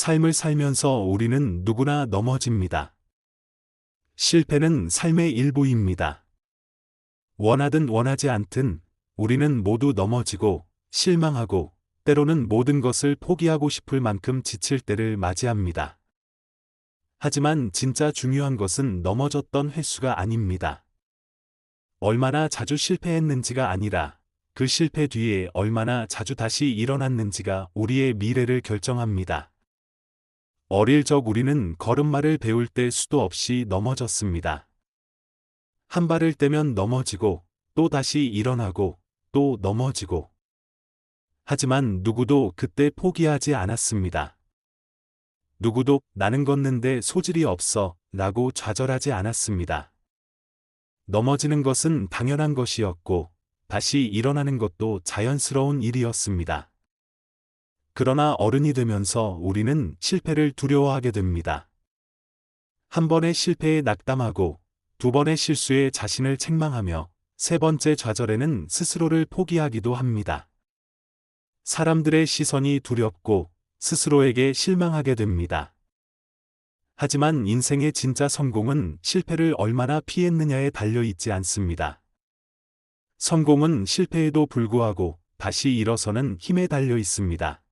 삶을 살면서 우리는 누구나 넘어집니다. 실패는 삶의 일부입니다. 원하든 원하지 않든 우리는 모두 넘어지고 실망하고 때로는 모든 것을 포기하고 싶을 만큼 지칠 때를 맞이합니다. 하지만 진짜 중요한 것은 넘어졌던 횟수가 아닙니다. 얼마나 자주 실패했는지가 아니라 그 실패 뒤에 얼마나 자주 다시 일어났는지가 우리의 미래를 결정합니다. 어릴 적 우리는 걸음마를 배울 때 수도 없이 넘어졌습니다. 한 발을 떼면 넘어지고 또 다시 일어나고 또 넘어지고 하지만 누구도 그때 포기하지 않았습니다. 누구도 나는 걷는데 소질이 없어 라고 좌절하지 않았습니다. 넘어지는 것은 당연한 것이었고 다시 일어나는 것도 자연스러운 일이었습니다. 그러나 어른이 되면서 우리는 실패를 두려워하게 됩니다. 한 번의 실패에 낙담하고 두 번의 실수에 자신을 책망하며 세 번째 좌절에는 스스로를 포기하기도 합니다. 사람들의 시선이 두렵고 스스로에게 실망하게 됩니다. 하지만 인생의 진짜 성공은 실패를 얼마나 피했느냐에 달려 있지 않습니다. 성공은 실패에도 불구하고 다시 일어서는 힘에 달려 있습니다.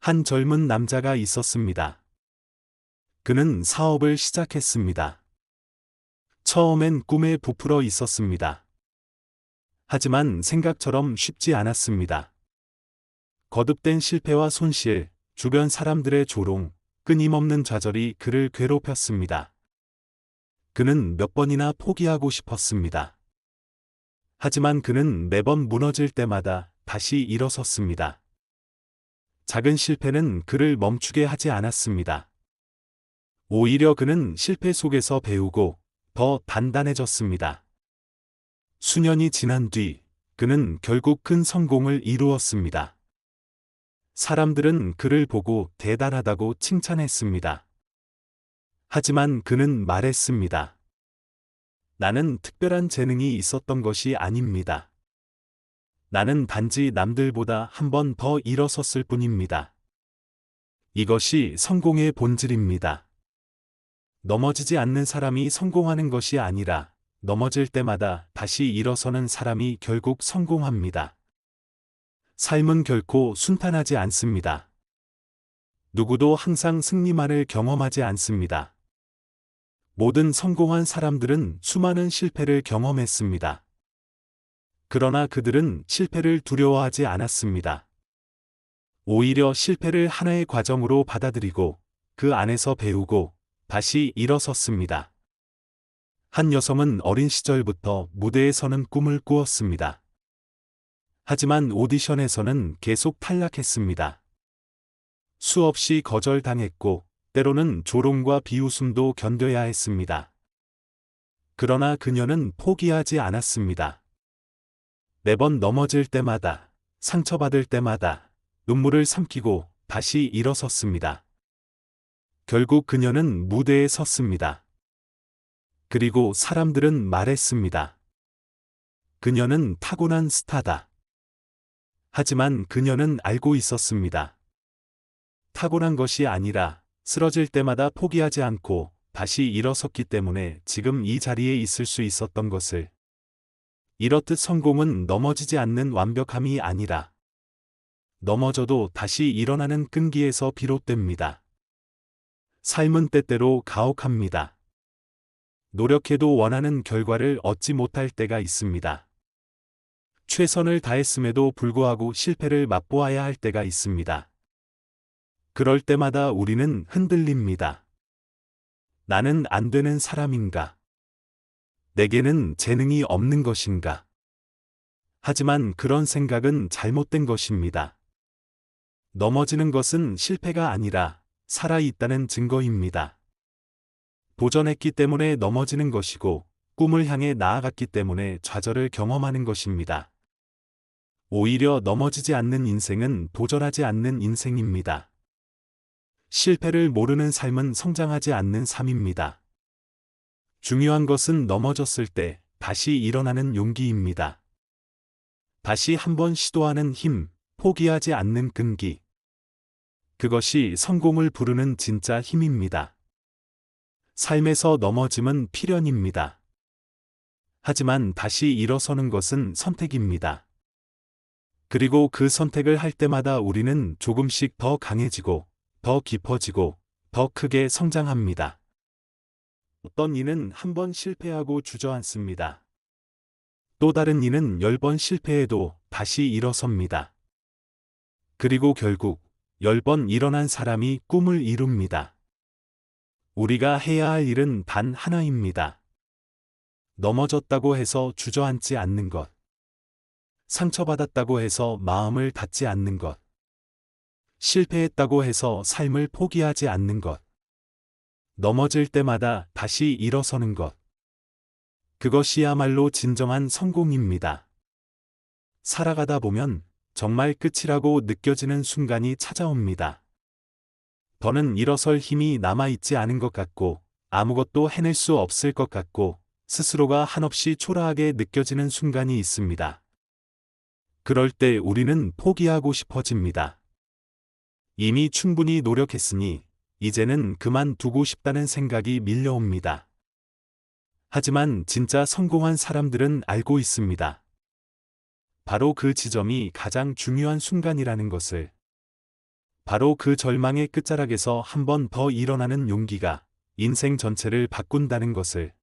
한 젊은 남자가 있었습니다. 그는 사업을 시작했습니다. 처음엔 꿈에 부풀어 있었습니다. 하지만 생각처럼 쉽지 않았습니다. 거듭된 실패와 손실, 주변 사람들의 조롱, 끊임없는 좌절이 그를 괴롭혔습니다. 그는 몇 번이나 포기하고 싶었습니다. 하지만 그는 매번 무너질 때마다 다시 일어섰습니다. 작은 실패는 그를 멈추게 하지 않았습니다. 오히려 그는 실패 속에서 배우고 더 단단해졌습니다. 수년이 지난 뒤 그는 결국 큰 성공을 이루었습니다. 사람들은 그를 보고 대단하다고 칭찬했습니다. 하지만 그는 말했습니다. 나는 특별한 재능이 있었던 것이 아닙니다. 나는 단지 남들보다 한 번 더 일어섰을 뿐입니다. 이것이 성공의 본질입니다. 넘어지지 않는 사람이 성공하는 것이 아니라 넘어질 때마다 다시 일어서는 사람이 결국 성공합니다. 삶은 결코 순탄하지 않습니다. 누구도 항상 승리만을 경험하지 않습니다. 모든 성공한 사람들은 수많은 실패를 경험했습니다. 그러나 그들은 실패를 두려워하지 않았습니다. 오히려 실패를 하나의 과정으로 받아들이고 그 안에서 배우고 다시 일어섰습니다. 한 여성은 어린 시절부터 무대에 서는 꿈을 꾸었습니다. 하지만 오디션에서는 계속 탈락했습니다. 수없이 거절당했고 때로는 조롱과 비웃음도 견뎌야 했습니다. 그러나 그녀는 포기하지 않았습니다. 매번 넘어질 때마다, 상처받을 때마다 눈물을 삼키고 다시 일어섰습니다. 결국 그녀는 무대에 섰습니다. 그리고 사람들은 말했습니다. 그녀는 타고난 스타다. 하지만 그녀는 알고 있었습니다. 타고난 것이 아니라 쓰러질 때마다 포기하지 않고 다시 일어섰기 때문에 지금 이 자리에 있을 수 있었던 것을 이렇듯 성공은 넘어지지 않는 완벽함이 아니라 넘어져도 다시 일어나는 끈기에서 비롯됩니다. 삶은 때때로 가혹합니다. 노력해도 원하는 결과를 얻지 못할 때가 있습니다. 최선을 다했음에도 불구하고 실패를 맛보아야 할 때가 있습니다. 그럴 때마다 우리는 흔들립니다. 나는 안 되는 사람인가? 내게는 재능이 없는 것인가? 하지만 그런 생각은 잘못된 것입니다. 넘어지는 것은 실패가 아니라 살아있다는 증거입니다. 도전했기 때문에 넘어지는 것이고 꿈을 향해 나아갔기 때문에 좌절을 경험하는 것입니다. 오히려 넘어지지 않는 인생은 도전하지 않는 인생입니다. 실패를 모르는 삶은 성장하지 않는 삶입니다. 중요한 것은 넘어졌을 때 다시 일어나는 용기입니다. 다시 한번 시도하는 힘, 포기하지 않는 끈기. 그것이 성공을 부르는 진짜 힘입니다. 삶에서 넘어짐은 필연입니다. 하지만 다시 일어서는 것은 선택입니다. 그리고 그 선택을 할 때마다 우리는 조금씩 더 강해지고, 더 깊어지고, 더 크게 성장합니다. 어떤 이는 한 번 실패하고 주저앉습니다. 또 다른 이는 열 번 실패해도 다시 일어섭니다. 그리고 결국 열 번 일어난 사람이 꿈을 이룹니다. 우리가 해야 할 일은 단 하나입니다. 넘어졌다고 해서 주저앉지 않는 것. 상처받았다고 해서 마음을 닫지 않는 것. 실패했다고 해서 삶을 포기하지 않는 것. 넘어질 때마다 다시 일어서는 것. 그것이야말로 진정한 성공입니다. 살아가다 보면 정말 끝이라고 느껴지는 순간이 찾아옵니다. 더는 일어설 힘이 남아있지 않은 것 같고 아무것도 해낼 수 없을 것 같고 스스로가 한없이 초라하게 느껴지는 순간이 있습니다. 그럴 때 우리는 포기하고 싶어집니다. 이미 충분히 노력했으니 이제는 그만두고 싶다는 생각이 밀려옵니다. 하지만 진짜 성공한 사람들은 알고 있습니다. 바로 그 지점이 가장 중요한 순간이라는 것을. 바로 그 절망의 끝자락에서 한 번 더 일어나는 용기가 인생 전체를 바꾼다는 것을.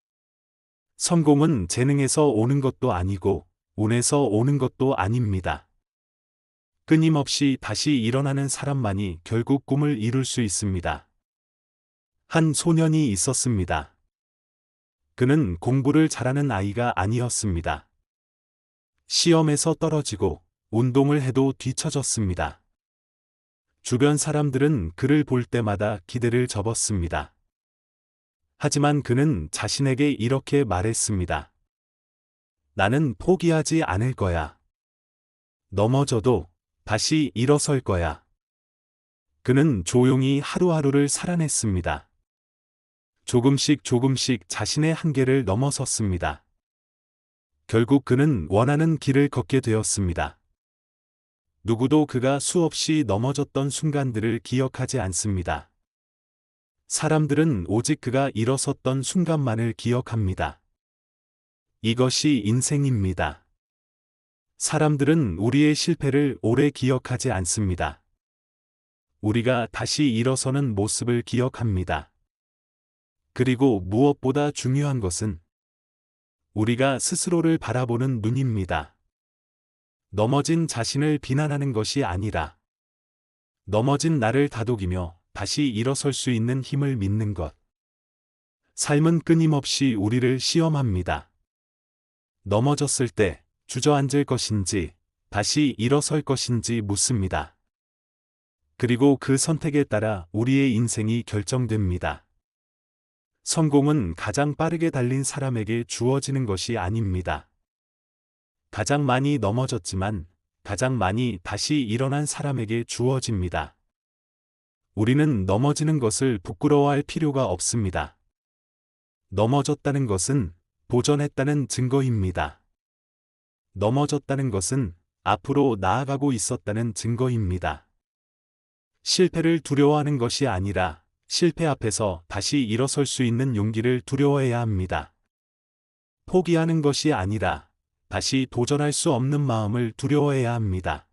성공은 재능에서 오는 것도 아니고 운에서 오는 것도 아닙니다. 끊임없이 다시 일어나는 사람만이 결국 꿈을 이룰 수 있습니다. 한 소년이 있었습니다. 그는 공부를 잘하는 아이가 아니었습니다. 시험에서 떨어지고 운동을 해도 뒤처졌습니다. 주변 사람들은 그를 볼 때마다 기대를 접었습니다. 하지만 그는 자신에게 이렇게 말했습니다. 나는 포기하지 않을 거야. 넘어져도 다시 일어설 거야. 그는 조용히 하루하루를 살아냈습니다. 조금씩 조금씩 자신의 한계를 넘어섰습니다. 결국 그는 원하는 길을 걷게 되었습니다. 누구도 그가 수없이 넘어졌던 순간들을 기억하지 않습니다. 사람들은 오직 그가 일어섰던 순간만을 기억합니다. 이것이 인생입니다. 사람들은 우리의 실패를 오래 기억하지 않습니다. 우리가 다시 일어서는 모습을 기억합니다. 그리고 무엇보다 중요한 것은 우리가 스스로를 바라보는 눈입니다. 넘어진 자신을 비난하는 것이 아니라 넘어진 나를 다독이며 다시 일어설 수 있는 힘을 믿는 것. 삶은 끊임없이 우리를 시험합니다. 넘어졌을 때 주저앉을 것인지 다시 일어설 것인지 묻습니다. 그리고 그 선택에 따라 우리의 인생이 결정됩니다. 성공은 가장 빠르게 달린 사람에게 주어지는 것이 아닙니다. 가장 많이 넘어졌지만 가장 많이 다시 일어난 사람에게 주어집니다. 우리는 넘어지는 것을 부끄러워할 필요가 없습니다. 넘어졌다는 것은 도전했다는 증거입니다. 넘어졌다는 것은 앞으로 나아가고 있었다는 증거입니다. 실패를 두려워하는 것이 아니라 실패 앞에서 다시 일어설 수 있는 용기를 두려워해야 합니다. 포기하는 것이 아니라 다시 도전할 수 없는 마음을 두려워해야 합니다.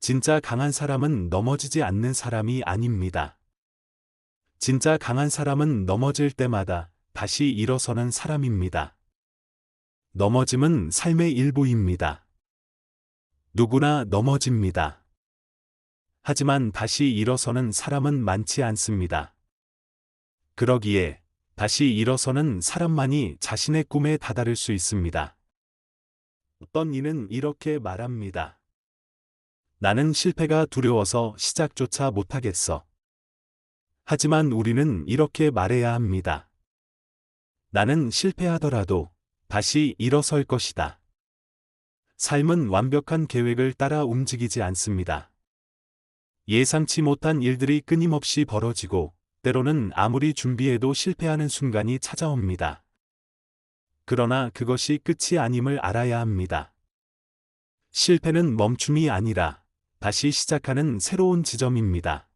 진짜 강한 사람은 넘어지지 않는 사람이 아닙니다. 진짜 강한 사람은 넘어질 때마다 다시 일어서는 사람입니다. 넘어짐은 삶의 일부입니다. 누구나 넘어집니다. 하지만 다시 일어서는 사람은 많지 않습니다. 그러기에 다시 일어서는 사람만이 자신의 꿈에 다다를 수 있습니다. 어떤 이는 이렇게 말합니다. 나는 실패가 두려워서 시작조차 못하겠어. 하지만 우리는 이렇게 말해야 합니다. 나는 실패하더라도 다시 일어설 것이다. 삶은 완벽한 계획을 따라 움직이지 않습니다. 예상치 못한 일들이 끊임없이 벌어지고 때로는 아무리 준비해도 실패하는 순간이 찾아옵니다. 그러나 그것이 끝이 아님을 알아야 합니다. 실패는 멈춤이 아니라 다시 시작하는 새로운 지점입니다.